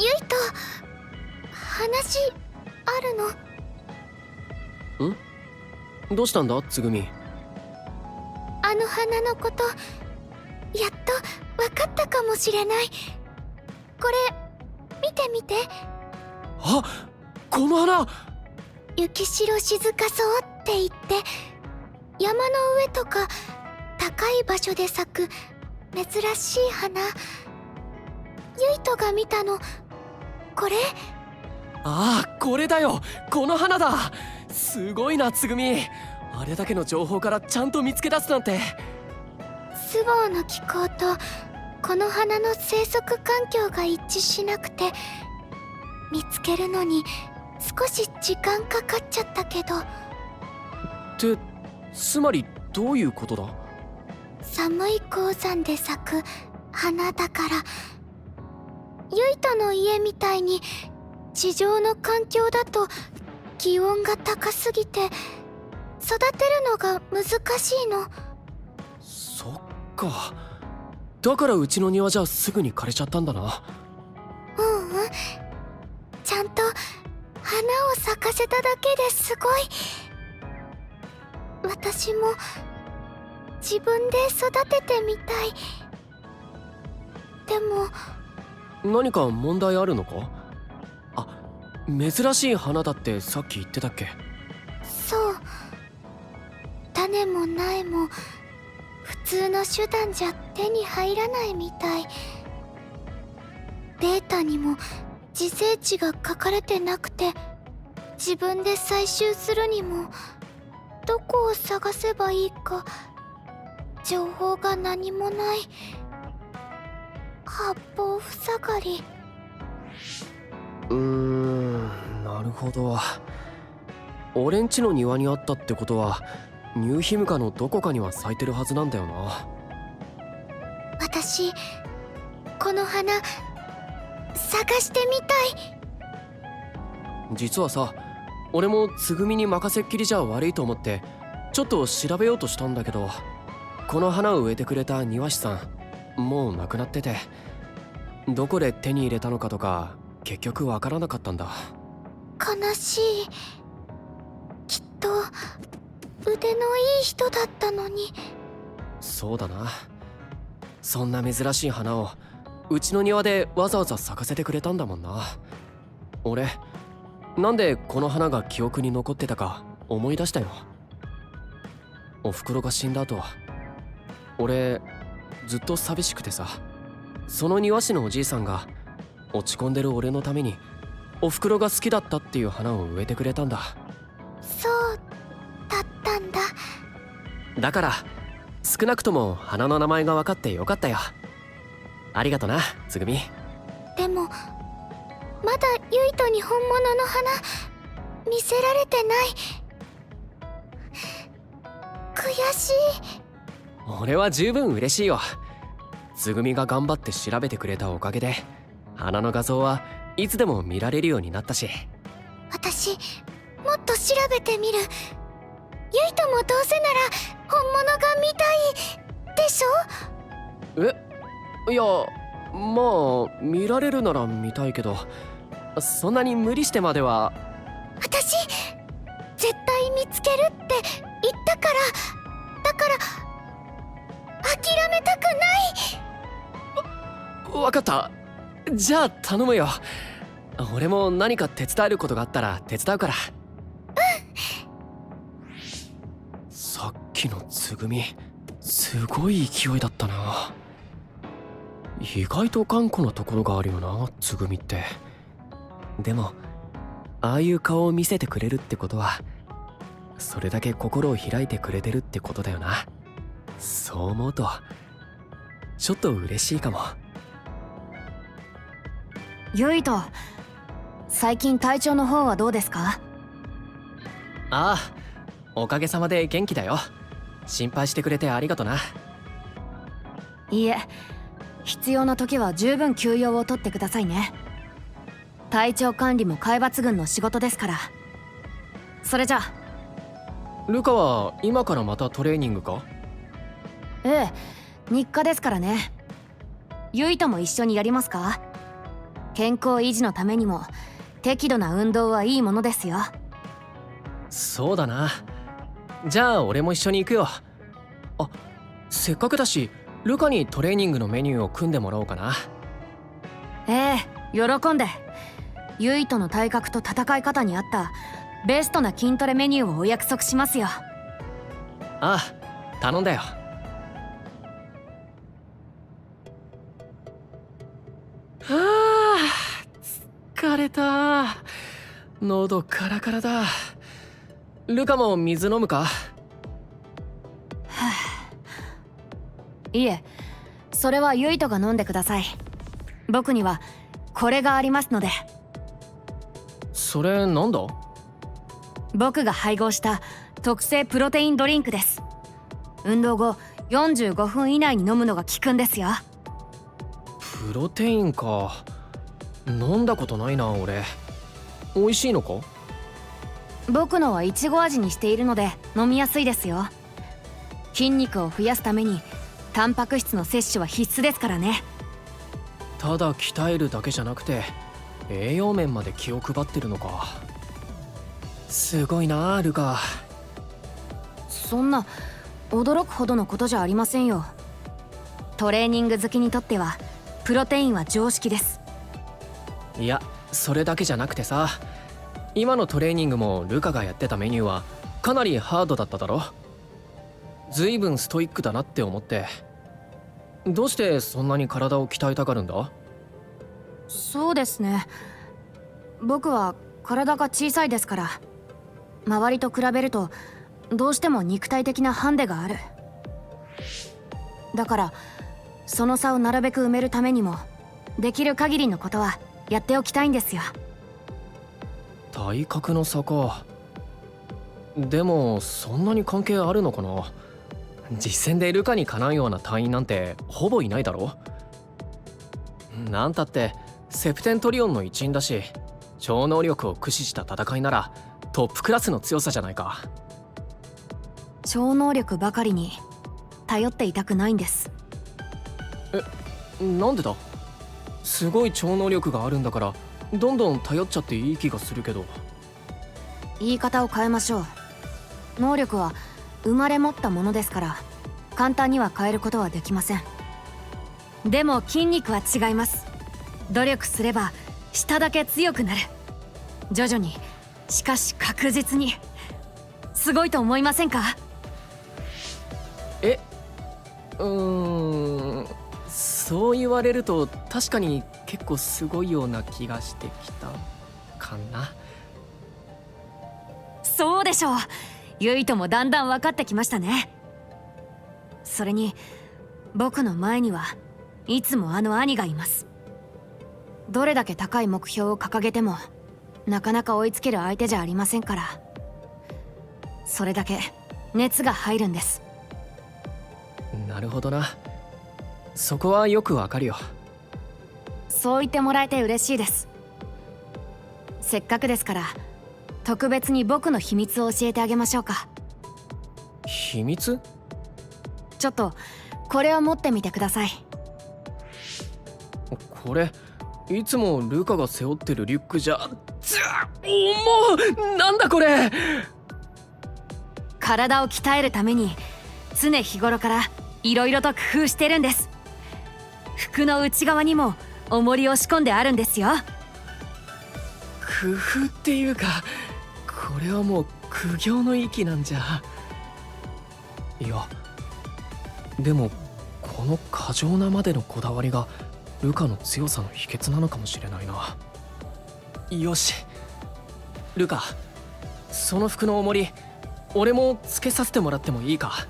ゆいと話あるの。どうしたんだ？つぐみ。あの花のことやっと分かったかもしれない。これ見て見て。あ？この花！雪白静かそうって言って山の上とか高い場所で咲く珍しい花。ゆいとが見たのこれ？ああこれだよ。この花だ。すごいなつぐみ。あれだけの情報からちゃんと見つけ出すなんて。スボーの気候とこの花の生息環境が一致しなくて見つけるのに少し時間かかっちゃったけど。ってつまりどういうことだ？寒い高山で咲く花だからゆいとの家みたいに地上の環境だと気温が高すぎて育てるのが難しいの。そっか。だからうちの庭じゃすぐに枯れちゃったんだな。うんうん。ちゃんと花を咲かせただけですごい。私も自分で育ててみたい。でも何か問題あるのか？あ珍しい花だってさっき言ってたっけ？そう。種も苗も普通の手段じゃ手に入らないみたい。データにも自生地が書かれてなくて自分で採集するにもどこを探せばいいか情報が何もない。八方塞がり。うーんなるほど。俺んちの庭にあったってことはニューヒムカのどこかには咲いてるはずなんだよな。私この花探してみたい。実はさ俺もつぐみに任せっきりじゃ悪いと思ってちょっと調べようとしたんだけどこの花を植えてくれた庭師さんもう亡くなってて。どこで手に入れたのかとか結局わからなかったんだ。悲しい。きっと腕のいい人だったのに。そうだな。そんな珍しい花をうちの庭でわざわざ咲かせてくれたんだもんな。俺なんでこの花が記憶に残ってたか思い出したよ。おふくろが死んだ後俺ずっと寂しくてさ。その庭師のおじいさんが落ち込んでる俺のためにおふくろが好きだったっていう花を植えてくれたんだ。そうだったんだ。だから少なくとも花の名前が分かってよかったよ。ありがとなつぐみ。でもまだゆいとに本物の花見せられてない。悔しい俺は十分嬉しいよ。つぐみが頑張って調べてくれたおかげで花の画像はいつでも見られるようになったし。私もっと調べてみる。ゆいともどうせなら本物が見たいでしょ？え？いやまあ見られるなら見たいけどそんなに無理してまでは。私絶対見つけるって言ったから。だから諦めたくない。分かった。じゃあ頼むよ。俺も何か手伝えることがあったら手伝うから。さっきのつぐみすごい勢いだったな。意外と頑固なところがあるよなつぐみって。でもああいう顔を見せてくれるってことはそれだけ心を開いてくれてるってことだよな。そう思うとちょっと嬉しいかも。ゆいと最近体調の方はどうですか？ああおかげさまで元気だよ。心配してくれてありがとな。いいえ必要な時は十分休養を取ってくださいね。体調管理も海抜軍の仕事ですから。それじゃルカは今からまたトレーニングか？ええ日課ですからね。ゆいとも一緒にやりますか？健康維持のためにも適度な運動はいいものですよ。そうだな。じゃあ俺も一緒に行くよ。あせっかくだしルカにトレーニングのメニューを組んでもらおうかな。ええ喜んで。ユイとの体格と戦い方に合ったベストな筋トレメニューをお約束しますよ。ああ頼んだよれた。喉カラカラだ。ルカも水飲むか？いえ。それはユイとが飲んでください。僕にはこれがありますので。それなんだ？僕が配合した特製プロテインドリンクです。運動後45分以内に飲むのが効くんですよ。プロテインか飲んだことないな俺。美味しいのか？僕のはいちご味にしているので飲みやすいですよ。筋肉を増やすためにタンパク質の摂取は必須ですからね。ただ鍛えるだけじゃなくて栄養面まで気を配ってるのか。すごいなルカそんな驚くほどのことじゃありませんよ。トレーニング好きにとってはプロテインは常識ですいやそれだけじゃなくてさ今のトレーニングもルカがやってたメニューはかなりハードだっただろ。随分ストイックだなって思って。どうしてそんなに体を鍛えたがるんだ？そうですね。僕は体が小さいですから。周りと比べるとどうしても肉体的なハンデがある。だからその差をなるべく埋めるためにもできる限りのことはやっておきたいんですよ。体格の差か。でもそんなに関係あるのかな。実戦でルカにかなうような隊員なんてほぼいないだろ。なんたってセプテントリオンの一員だし超能力を駆使した戦いならトップクラスの強さじゃないか。超能力ばかりに頼っていたくないんです。なんでだ？すごい超能力があるんだからどんどん頼っちゃっていい気がするけど。言い方を変えましょう。能力は生まれ持ったものですから簡単には変えることはできません。でも筋肉は違います。努力すれば下だけ強くなる。徐々に。しかし確実に。すごいと思いませんか？え？うーんそう言われると確かに結構すごいような気がしてきたかな。そうでしょう。ユイともだんだん分かってきましたね。それに僕の前にはいつもあの兄がいます。どれだけ高い目標を掲げてもなかなか追いつける相手じゃありませんから。それだけ熱が入るんです。なるほどなそこはよくわかるよ。そう言ってもらえて嬉しいです。せっかくですから特別に僕の秘密を教えてあげましょうか。秘密？ちょっとこれを持ってみてください。これいつもルカが背負ってるリュックじゃつあ重っ！なんだこれ！体を鍛えるために常日頃からいろいろと工夫してるんです服の内側にも重りを仕込んであるんですよ。工夫っていうかこれはもう苦行の域なんじゃ。いやでもこの過剰なまでのこだわりがルカの強さの秘訣なのかもしれないな。よし。ルカその服の重り俺もつけさせてもらってもいいか？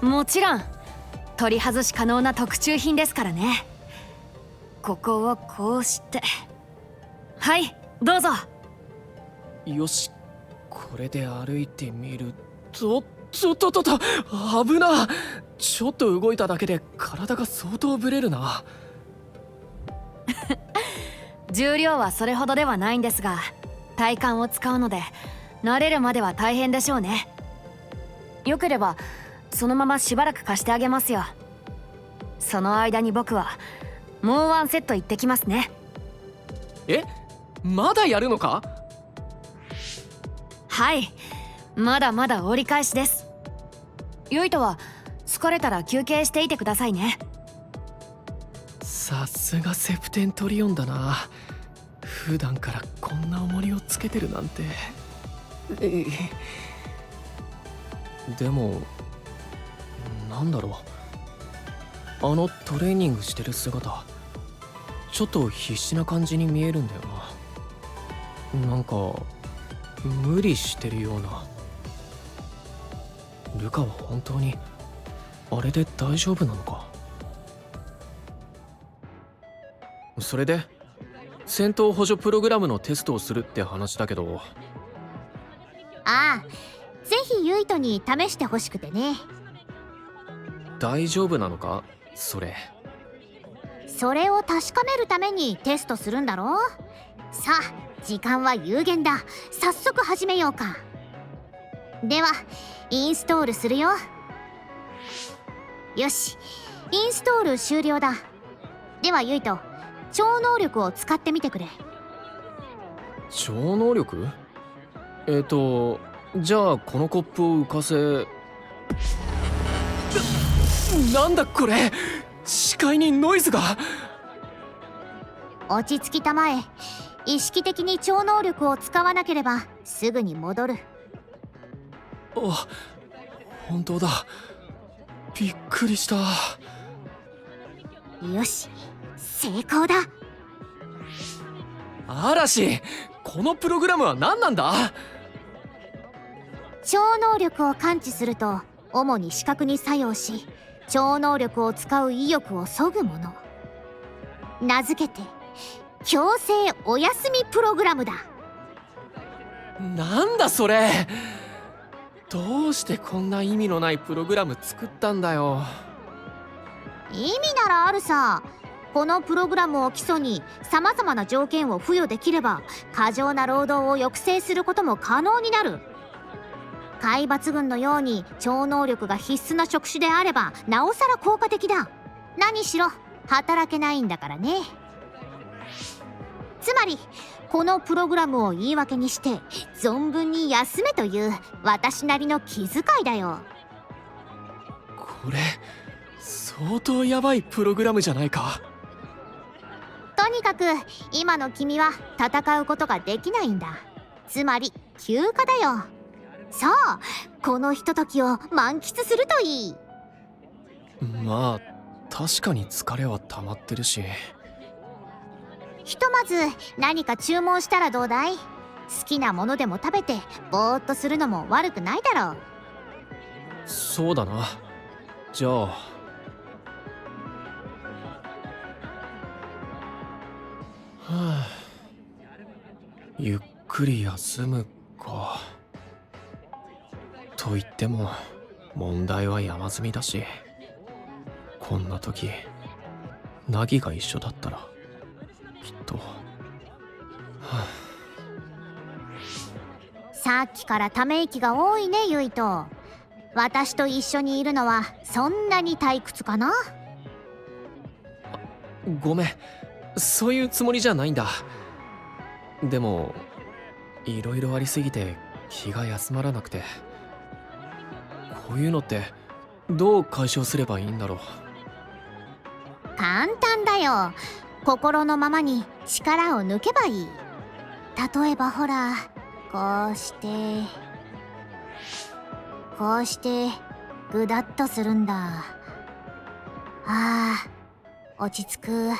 もちろん取り外し可能な特注品ですからね。ここをこうして。はいどうぞ。よしこれで歩いてみるとちょっととと危な。ちょっと動いただけで体が相当ブレるな。重量はそれほどではないんですが体幹を使うので慣れるまでは大変でしょうね。よければそのまましばらく貸してあげますよ。その間に僕はもうワンセット行ってきますね。え？まだやるのか？はい。まだまだ折り返しです。ゆいとは疲れたら休憩していてくださいね。さすがセプテントリオンだな。普段からこんな重りをつけてるなんて。え。でもなんだろう。あのトレーニングしてる姿ちょっと必死な感じに見えるんだよな。なんか無理してるような。ルカは本当にあれで大丈夫なのか？それで戦闘補助プログラムのテストをするって話だけど。ああぜひユイトに試してほしくてね。大丈夫なのか？それ。それを確かめるためにテストするんだろ？さあ時間は有限だ。早速始めようか。ではインストールするよ。よし。インストール終了だ。ではユイト超能力を使ってみてくれ。超能力？えっ、ー、とじゃあこのコップを浮かせななんだこれ？視界にノイズが。落ち着きたまえ。意識的に超能力を使わなければすぐに戻る。あ本当だ。びっくりした。よし成功だ。嵐！このプログラムは何なんだ？超能力を感知すると主に視覚に作用し超能力を使う意欲をそぐもの。名付けて強制お休みプログラムだ。なんだそれ。どうしてこんな意味のないプログラム作ったんだよ。意味ならあるさ。このプログラムを基礎にさまざまな条件を付与できれば過剰な労働を抑制することも可能になる海抜群のように超能力が必須な職種であればなおさら効果的だ。何しろ働けないんだからね。つまりこのプログラムを言い訳にして存分に休めという私なりの気遣いだよ。これ相当ヤバいプログラムじゃないか。とにかく今の君は戦うことができないんだ。つまり休暇だよさあこのひとときを満喫するといい。まあ確かに疲れは溜まってるし。ひとまず何か注文したらどうだい？好きなものでも食べてぼーっとするのも悪くないだろう。そうだな。じゃあ。はあ。ゆっくり休むかと言っても問題は山積みだしこんな時ナギが一緒だったらきっと、はあ、さっきからため息が多いねユイと私と一緒にいるのはそんなに退屈かな？ごめん。そういうつもりじゃないんだ。でもいろいろありすぎて気が休まらなくて。こういうのってどう解消すればいいんだろう？簡単だよ。心のままに力を抜けばいい。例えばほらこうしてこうしてぐだっとするんだ。あー落ち着く。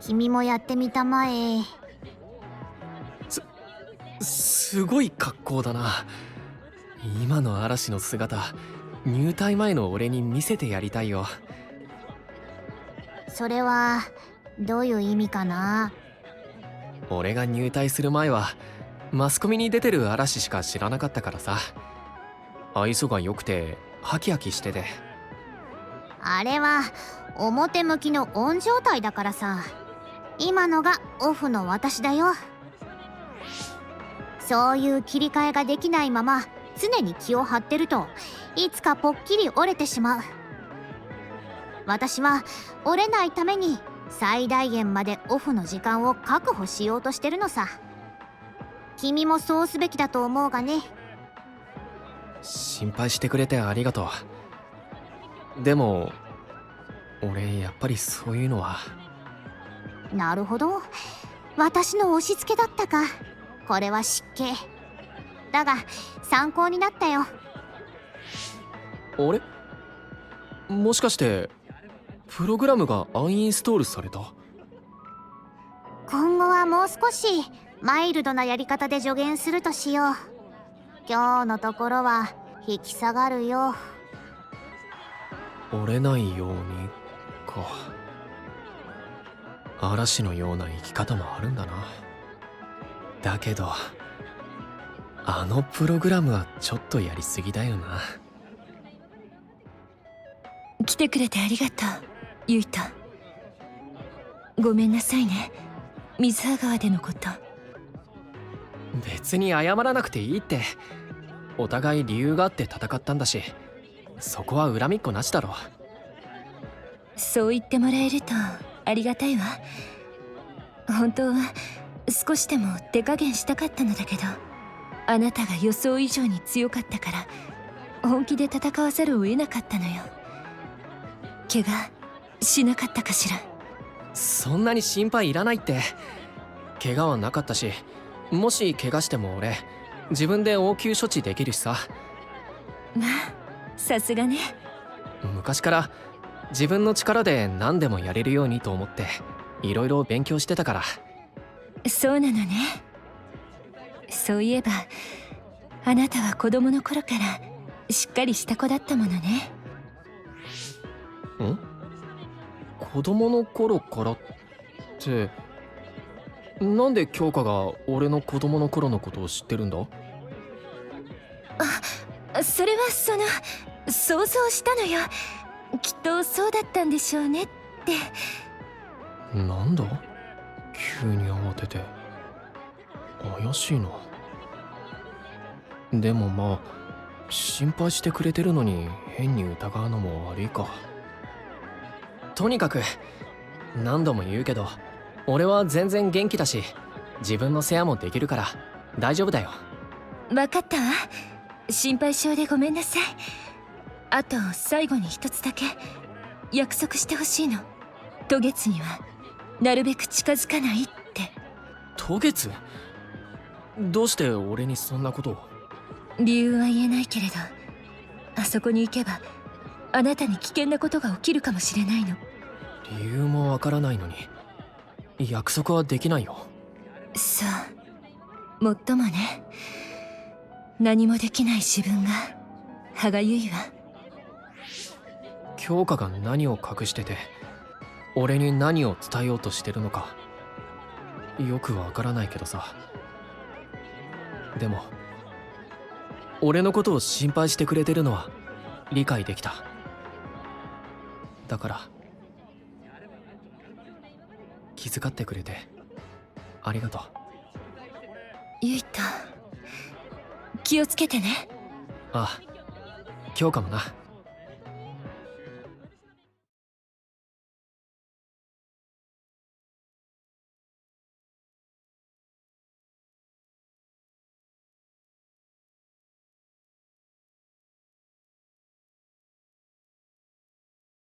君もやってみたまえ。すごい格好だな今の嵐の姿入隊前の俺に見せてやりたいよ。それはどういう意味かな？俺が入隊する前はマスコミに出てる嵐しか知らなかったからさ。愛想が良くてハキハキしてて。あれは表向きのオン状態だからさ。今のがオフの私だよ。そういう切り替えができないまま常に気を張ってるといつかぽっきり折れてしまう。私は折れないために最大限までオフの時間を確保しようとしてるのさ。君もそうすべきだと思うがね。心配してくれてありがとう。でも俺やっぱりそういうのは。なるほど。私の押し付けだったか。これは失敬だが参考になったよ。あれ？もしかしてプログラムがアンインストールされた？今後はもう少しマイルドなやり方で助言するとしよう。今日のところは引き下がるよ。折れないようにか。嵐のような生き方もあるんだな。だけどあのプログラムはちょっとやりすぎだよな。来てくれてありがとうゆいとごめんなさいね。水葉川でのこと。別に謝らなくていいって。お互い理由があって戦ったんだしそこは恨みっこなしだろ。そう言ってもらえるとありがたいわ。本当は少しでも手加減したかったのだけどあなたが予想以上に強かったから本気で戦わざるを得なかったのよ。怪我しなかったかしら。そんなに心配いらないって。怪我はなかったしもし怪我しても俺自分で応急処置できるしさ。まあさすがね。昔から自分の力で何でもやれるようにと思っていろいろ勉強してたから。そうなのねそういえばあなたは子供の頃からしっかりした子だったものね。ん？子供の頃からってなんで京香が俺の子供の頃のことを知ってるんだ？それはその想像したのよ。きっとそうだったんでしょうねって。なんだ？急に慌てて怪しいなでもまあ心配してくれてるのに変に疑うのも悪いか。とにかく何度も言うけど俺は全然元気だし自分の世話もできるから大丈夫だよ。分かったわ。心配性でごめんなさい。あと最後に一つだけ約束してほしいの。渡月にはなるべく近づかないって。渡月？どうして俺にそんなことを？理由は言えないけれどあそこに行けばあなたに危険なことが起きるかもしれないの。理由もわからないのに約束はできないよ。そう。もっともね。何もできない自分が歯がゆいわ京香が何を隠してて俺に何を伝えようとしてるのかよくわからないけどさでも俺のことを心配してくれてるのは理解できた。だから気遣ってくれてありがとう。ゆいと気をつけてね。ああ京香もな